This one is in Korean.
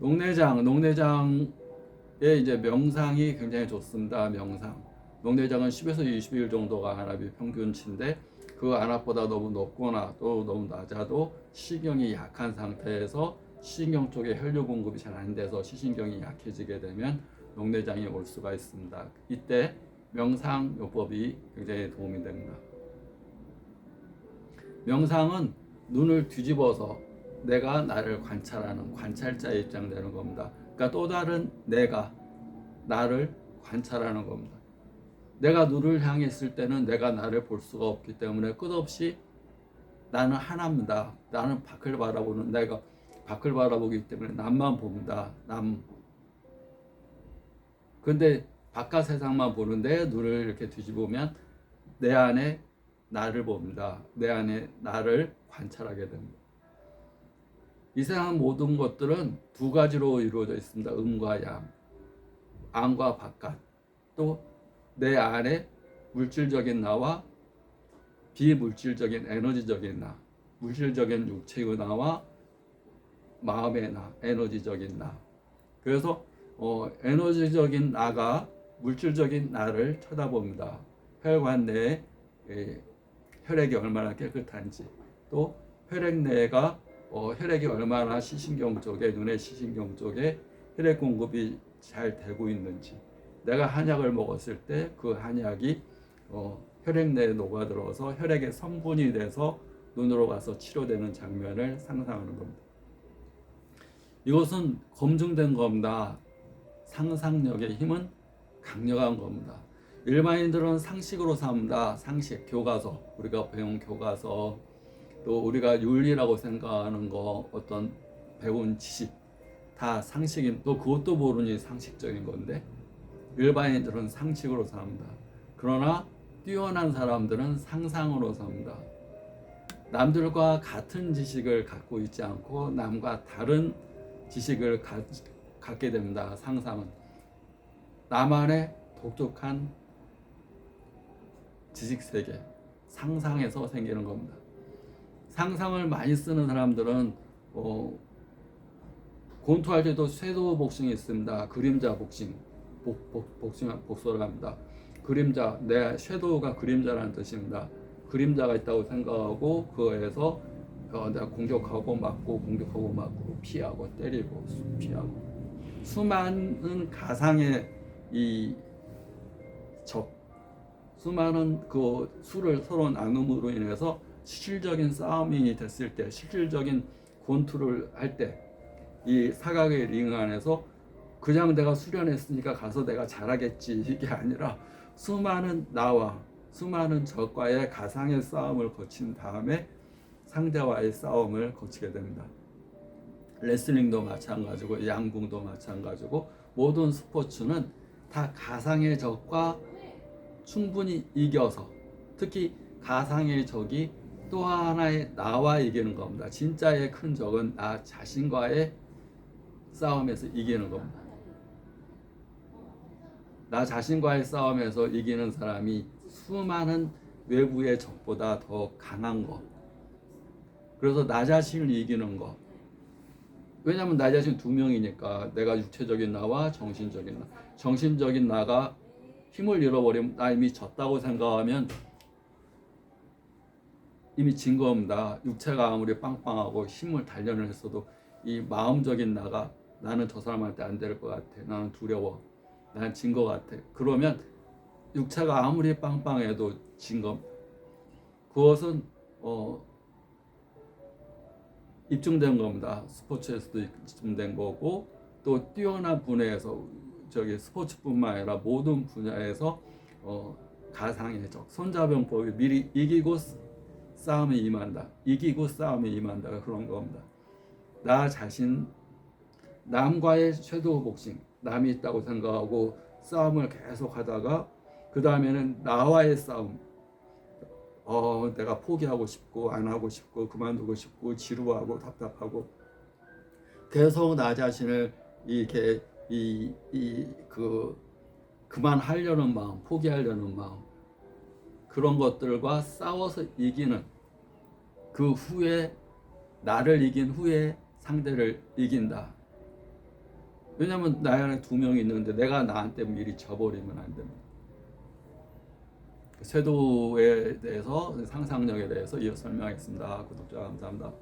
농내장, 농내장의 이제 명상이 굉장히 좋습니다. 명상. 농내장은 10에서 20일 정도가 안압이 평균치인데 그 안압보다 너무 높거나 또 너무 낮아도 시경이 약한 상태에서 시경 쪽에 혈류 공급이 잘 안 돼서 시신경이 약해지게 되면 농내장이 올 수가 있습니다. 이때 명상 요법이 굉장히 도움이 됩니다. 명상은 눈을 뒤집어서 내가 나를 관찰하는 관찰자의 입장 되는 겁니다. 그러니까 또 다른 내가 나를 관찰하는 겁니다. 내가 눈을 향했을 때는 내가 나를 볼 수가 없기 때문에 끝없이 나는 하나입니다. 나는 밖을 바라보는 내가 밖을 바라보기 때문에 남만 봅니다. 남. 근데 바깥 세상만 보는데 눈을 이렇게 뒤집으면 내 안에 나를 봅니다. 내 안에 나를 관찰하게 됩니다. 이 세상 모든 것들은 두 가지로 이루어져 있습니다. 음과 양, 안과 바깥, 또 내 안에 물질적인 나와 비물질적인 에너지적인 나, 물질적인 육체의 나와 마음의 나, 에너지적인 나. 그래서 어, 에너지적인 나가 물질적인 나를 쳐다봅니다. 혈관 내에 에, 혈액이 얼마나 깨끗한지, 또 혈액 내가 어, 혈액이 얼마나 시신경 쪽에 눈의 시신경 쪽에 혈액 공급이 잘 되고 있는지 내가 한약을 먹었을 때 그 한약이 어, 혈액 내에 녹아들어서 혈액의 성분이 돼서 눈으로 가서 치료되는 장면을 상상하는 겁니다. 이것은 검증된 겁니다. 상상력의 힘은 강력한 겁니다. 일반인들은 상식으로 삽니다. 상식, 교과서, 우리가 배운 교과서, 또 우리가 윤리라고 생각하는 거, 어떤 배운 지식, 다 상식인, 또 그것도 모르니 상식적인 건데, 일반인들은 상식으로 삽니다. 그러나 뛰어난 사람들은 상상으로 삽니다. 남들과 같은 지식을 갖고 있지 않고 남과 다른 지식을 가, 갖게 됩니다. 상상은 나만의 독특한 지식 세계, 상상에서 생기는 겁니다. 상상을 많이 쓰는 사람들은 어, 권투할 때도 섀도우 복싱이 있습니다. 그림자 복싱, 복, 복, 복싱, 복소를 합니다. 그림자, 내 섀도우가 그림자라는 뜻입니다. 그림자가 있다고 생각하고 그거에서 어, 내가 공격하고 맞고 공격하고 맞고 피하고 때리고 피하고 수많은 가상의 이 적, 수많은 그 수를 서로 나눔으로 인해서 실질적인 싸움이 됐을 때, 실질적인 권투를 할 때, 이 사각의 링 안에서 그냥 내가 수련했으니까 가서 내가 잘하겠지 이게 아니라 수많은 나와 수많은 적과의 가상의 싸움을 거친 다음에 상대와의 싸움을 거치게 됩니다. 레슬링도 마찬가지고 양궁도 마찬가지고 모든 스포츠는 다 가상의 적과 충분히 이겨서 특히 가상의 적이 또 하나의 나와 이기는 겁니다. 진짜의 큰 적은 나 자신과의 싸움에서 이기는 겁니다. 나 자신과의 싸움에서 이기는 사람이 수많은 외부의 적보다 더 강한 것. 그래서 나 자신을 이기는 것. 왜냐하면 나 자신 두 명이니까 내가 육체적인 나와 정신적인 나. 정신적인 나가 힘을 잃어버리면 나 이미 졌다고 생각하면 이미 진 겁니다. 육체가 아무리 빵빵하고 힘을 단련을 했어도 이 마음적인 나가 나는 저 사람한테 안 될 것 같아. 나는 두려워. 나는 진것 같아. 그러면 육체가 아무리 빵빵해도 진 겁니다. 그것은 어, 입증된 겁니다. 스포츠에서도 입증된 거고 또 뛰어난 분야에서 저기 스포츠뿐만 아니라 모든 분야에서 어, 가상의 적 손자병법이 미리 이기고 싸움에 임한다. 이기고 싸움에 임한다. 그런 겁니다. 나 자신 남과의 섀도우 복싱 남이 있다고 생각하고 싸움을 계속 하다가 그 다음에는 나와의 싸움 어 내가 포기하고 싶고 안 하고 싶고 그만두고 싶고 지루하고 답답하고 계속 나 자신을 이렇게 이 이 그 그만하려는 마음 포기하려는 마음 그런 것들과 싸워서 이기는 그 후에 나를 이긴 후에 상대를 이긴다. 왜냐면 나 안에 두 명이 있는데 내가 나한테 미리 져버리면 안 됩니다. 쇄도에 대해서 상상력에 대해서 이어 설명했습니다. 구독자 감사합니다.